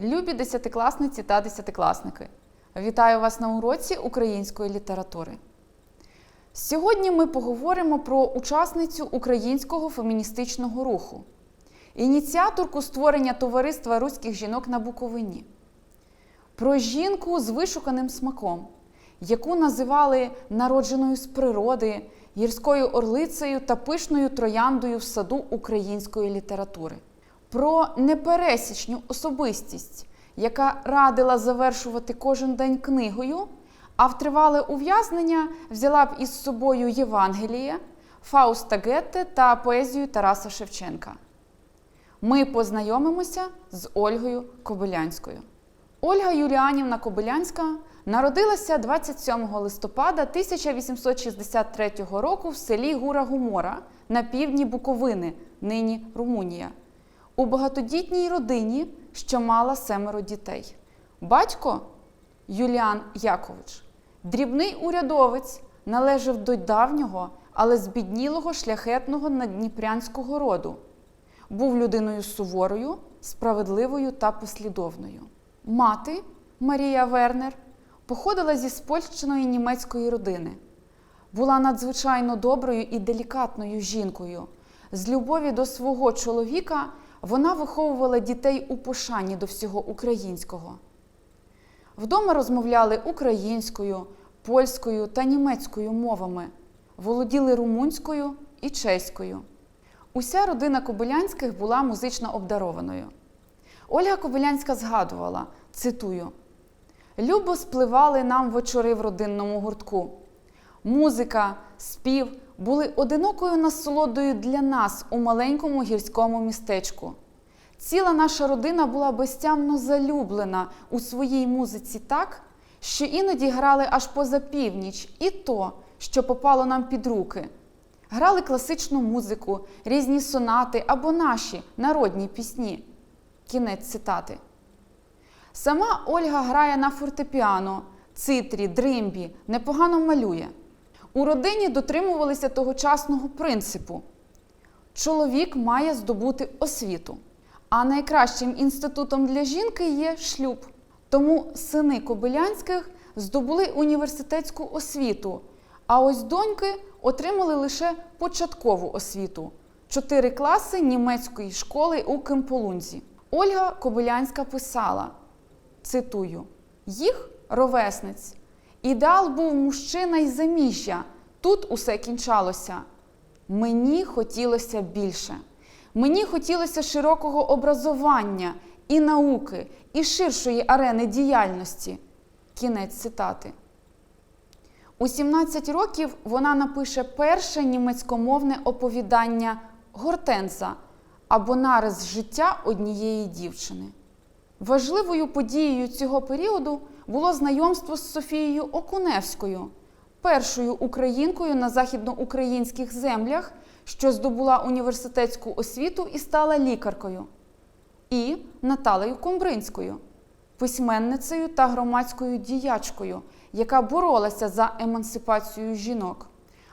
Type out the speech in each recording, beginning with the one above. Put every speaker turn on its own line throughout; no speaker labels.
Любі десятикласниці та десятикласники! Вітаю вас на уроці української літератури. Сьогодні ми поговоримо про учасницю українського феміністичного руху, ініціаторку створення товариства руських жінок на Буковині, про жінку з вишуканим смаком, яку називали народженою з природи, гірською орлицею та пишною трояндою в саду української літератури, про непересічну особистість, яка радила завершувати кожен день книгою, а в тривале ув'язнення взяла б із собою Євангеліє, Фауста Гетте та поезію Тараса Шевченка. Ми познайомимося з Ольгою Кобилянською. Ольга Юліанівна Кобилянська народилася 27 листопада 1863 року в селі Гура Гумора на півдні Буковини, нині Румунія, у багатодітній родині, що мала семеро дітей. Батько Юліан Якович, дрібний урядовець, належав до давнього, але збіднілого шляхетного надніпрянського роду. Був людиною суворою, справедливою та послідовною. Мати Марія Вернер походила зі спольщеної німецької родини. Була надзвичайно доброю і делікатною жінкою. З любові до свого чоловіка вона виховувала дітей у пошані до всього українського. Вдома розмовляли українською, польською та німецькою мовами, володіли румунською і чеською. Уся родина Кобилянських була музично обдарованою. Ольга Кобилянська згадувала, цитую: Любо спливали нам вечори в родинному гуртку. Музика, спів були одинокою насолодою для нас у маленькому гірському містечку. Ціла наша родина була безтямно залюблена у своїй музиці так, що іноді грали аж поза північ, і то, що попало нам під руки. Грали класичну музику, різні сонати або наші народні пісні. Кінець цитати. Сама Ольга грає на фортепіано, цитрі, дримбі, непогано малює. У родині дотримувалися тогочасного принципу: чоловік має здобути освіту, а найкращим інститутом для жінки є шлюб. Тому сини Кобилянських здобули університетську освіту, а ось доньки отримали лише початкову освіту чотири класи німецької школи у Кемполунзі. Ольга Кобилянська писала: цитую: їх ровесниць. Ідеал був мужчина й заміжжя. Тут усе кінчалося. Мені хотілося більше. Мені хотілося широкого образування і науки, і ширшої арени діяльності. Кінець цитати. У 17 років вона напише перше німецькомовне оповідання Гортенза або нарис життя однієї дівчини. Важливою подією цього періоду було знайомство з Софією Окуневською, першою українкою на західноукраїнських землях, що здобула університетську освіту і стала лікаркою, і Наталею Комбринською, письменницею та громадською діячкою, яка боролася за емансипацію жінок.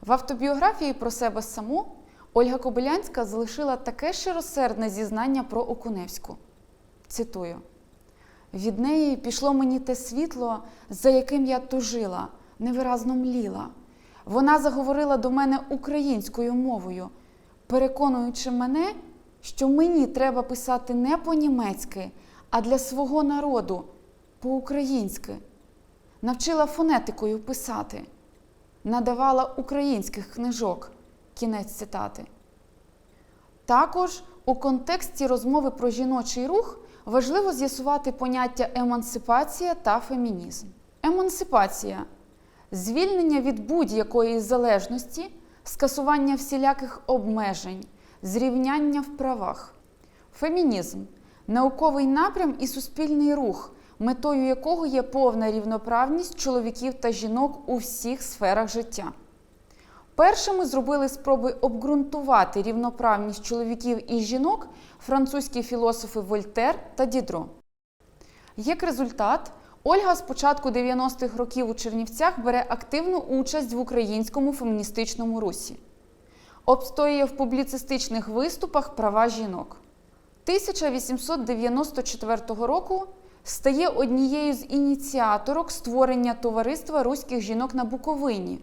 В автобіографії про себе саму Ольга Кобилянська залишила таке широсердне зізнання про Окуневську. Цитую. Від неї пішло мені те світло, за яким я тужила, невиразно мліла. Вона заговорила до мене українською мовою, переконуючи мене, що мені треба писати не по-німецьки, а для свого народу по-українськи. Навчила фонетикою писати, надавала українських книжок. Кінець цитати. Також у контексті розмови про жіночий рух важливо з'ясувати поняття емансипація та фемінізм. Емансипація звільнення від будь-якої залежності, скасування всіляких обмежень, зрівняння в правах. Фемінізм науковий напрям і суспільний рух, метою якого є повна рівноправність чоловіків та жінок у всіх сферах життя. Першими зробили спроби обґрунтувати рівноправність чоловіків і жінок французькі філософи Вольтер та Дідро. Як результат, Ольга з початку 90-х років у Чернівцях бере активну участь в українському феміністичному русі, обстоює в публіцистичних виступах права жінок. 1894 року стає однією з ініціаторок створення товариства руських жінок на Буковині.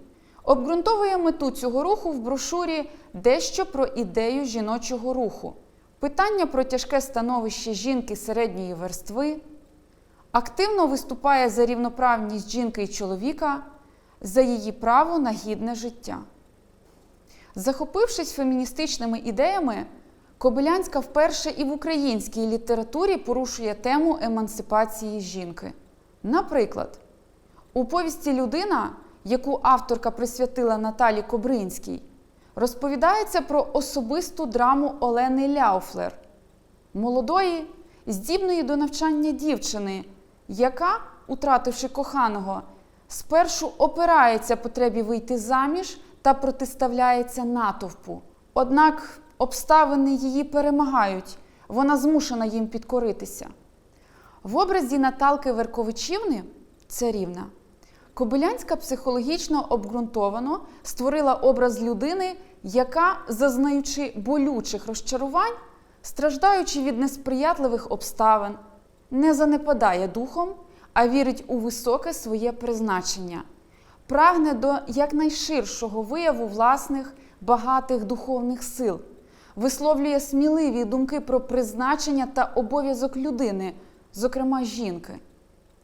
Обґрунтовує мету цього руху в брошурі Дещо про ідею жіночого руху. Питання про тяжке становище жінки середньої верстви. Активно виступає за рівноправність жінки і чоловіка, за її право на гідне життя. Захопившись феміністичними ідеями, Кобилянська вперше і в українській літературі порушує тему емансипації жінки. Наприклад, у повісті Людина, яку авторка присвятила Наталі Кобринській, розповідається про особисту драму Олени Ляуфлер, молодої, здібної до навчання дівчини, яка, утративши коханого, спершу опирається потребі вийти заміж та протиставляється натовпу. Однак обставини її перемагають, вона змушена їм підкоритися. В образі Наталки Верковичівни царівна Кобилянська психологічно обґрунтовано створила образ людини, яка, зазнаючи болючих розчарувань, страждаючи від несприятливих обставин, не занепадає духом, а вірить у високе своє призначення, прагне до якнайширшого вияву власних багатих духовних сил, висловлює сміливі думки про призначення та обов'язок людини, зокрема жінки.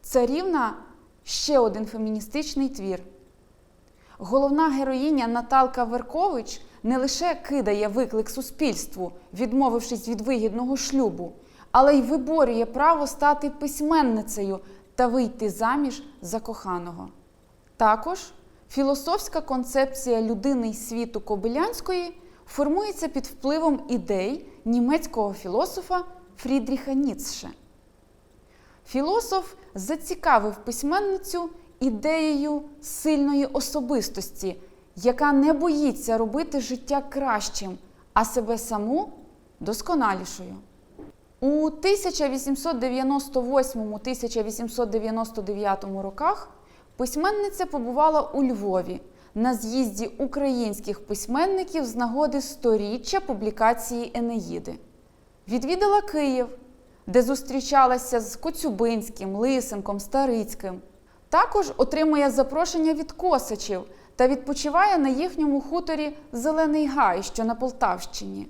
Царівна ще один феміністичний твір. Головна героїня Наталка Веркович не лише кидає виклик суспільству, відмовившись від вигідного шлюбу, але й виборює право стати письменницею та вийти заміж за коханого. Також філософська концепція людини й світу Кобилянської формується під впливом ідей німецького філософа Фрідріха Ніцше. Філософ зацікавив письменницю ідеєю сильної особистості, яка не боїться робити життя кращим, а себе саму досконалішою. У 1898-1899 роках письменниця побувала у Львові на з'їзді українських письменників з нагоди сторіччя публікації Енеїди. Відвідала Київ, де зустрічалася з Коцюбинським, Лисенком, Старицьким. Також отримує запрошення від Косачів та відпочиває на їхньому хуторі Зелений Гай, що на Полтавщині.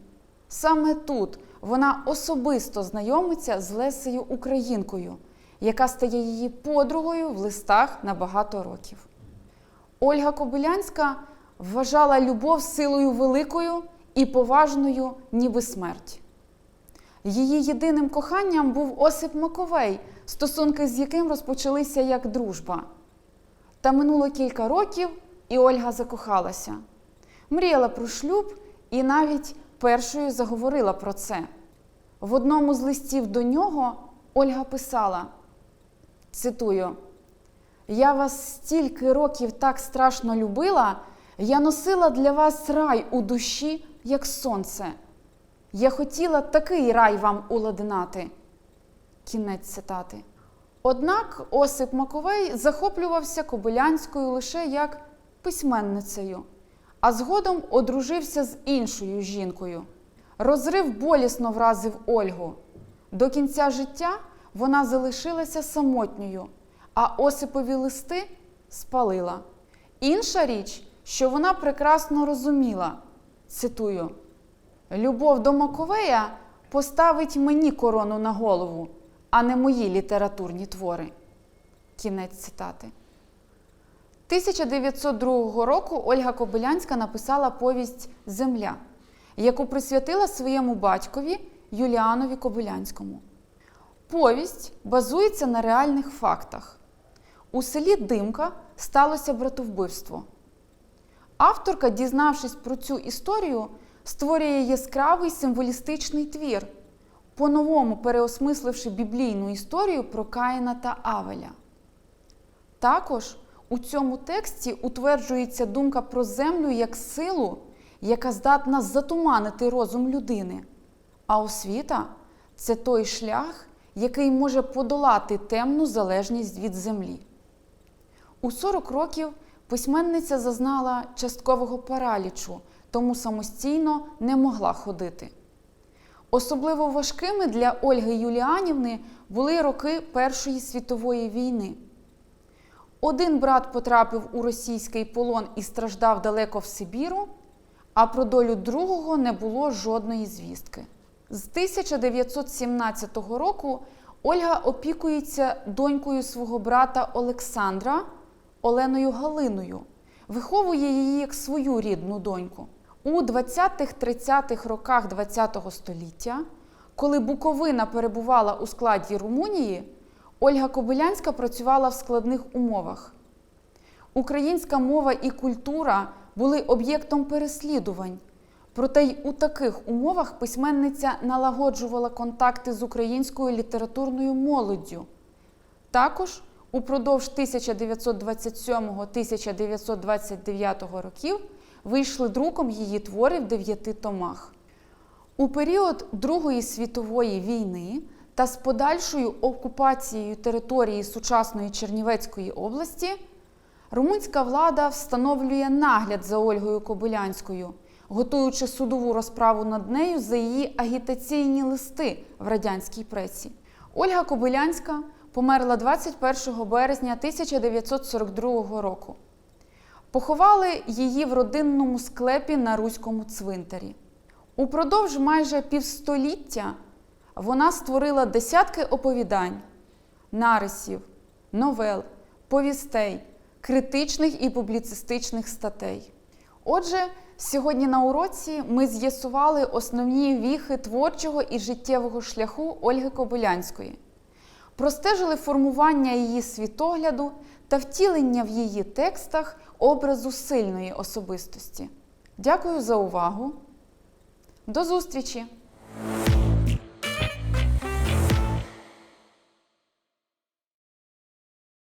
Саме тут вона особисто знайомиться з Лесею Українкою, яка стає її подругою в листах на багато років. Ольга Кобилянська вважала любов силою великою і поважною, ніби смерть. Її єдиним коханням був Осип Маковей, стосунки з яким розпочалися як дружба. Та минуло кілька років, і Ольга закохалася. Мріяла про шлюб і навіть першою заговорила про це. В одному з листів до нього Ольга писала: цитую: Я вас стільки років так страшно любила, я носила для вас рай у душі, як сонце. Я хотіла такий рай вам уладнати. Кінець цитати. Однак Осип Маковей захоплювався Кобилянською лише як письменницею, а згодом одружився з іншою жінкою. Розрив болісно вразив Ольгу. До кінця життя вона залишилася самотньою, а Осипові листи спалила. Інша річ, що вона прекрасно розуміла, цитую. Любов до Маковея поставить мені корону на голову, а не мої літературні твори. Кінець цитати. 1902 року Ольга Кобилянська написала повість Земля, яку присвятила своєму батькові Юліанові Кобилянському. Повість базується на реальних фактах. У селі Димка сталося братовбивство. Авторка, дізнавшись про цю історію, створює яскравий символістичний твір, по-новому переосмисливши біблійну історію про Каїна та Авеля. Також у цьому тексті утверджується думка про землю як силу, яка здатна затуманити розум людини. А освіта це той шлях, який може подолати темну залежність від землі. У 40 років письменниця зазнала часткового паралічу, тому самостійно не могла ходити. Особливо важкими для Ольги Юліанівни були роки Першої світової війни. Один брат потрапив у російський полон і страждав далеко в Сибіру, а про долю другого не було жодної звістки. З 1917 року Ольга опікується донькою свого брата Олександра Оленою Галиною, виховує її як свою рідну доньку. У 20-30-х роках ХХ століття, коли Буковина перебувала у складі Румунії, Ольга Кобилянська працювала в складних умовах. Українська мова і культура були об'єктом переслідувань. Проте й у таких умовах письменниця налагоджувала контакти з українською літературною молоддю. Також упродовж 1927-1929 років вийшли друком її твори в дев'яти томах. У період Другої світової війни та з подальшою окупацією території сучасної Чернівецької області румунська влада встановлює нагляд за Ольгою Кобилянською, готуючи судову розправу над нею за її агітаційні листи в радянській пресі. Ольга Кобилянська померла 21 березня 1942 року. Поховали її в родинному склепі на Руському цвинтарі. Упродовж майже півстоліття вона створила десятки оповідань, нарисів, новел, повістей, критичних і публіцистичних статей. Отже, сьогодні на уроці ми з'ясували основні віхи творчого і життєвого шляху Ольги Кобилянської, простежили формування її світогляду та втілення в її текстах образу сильної особистості. Дякую за увагу! До зустрічі!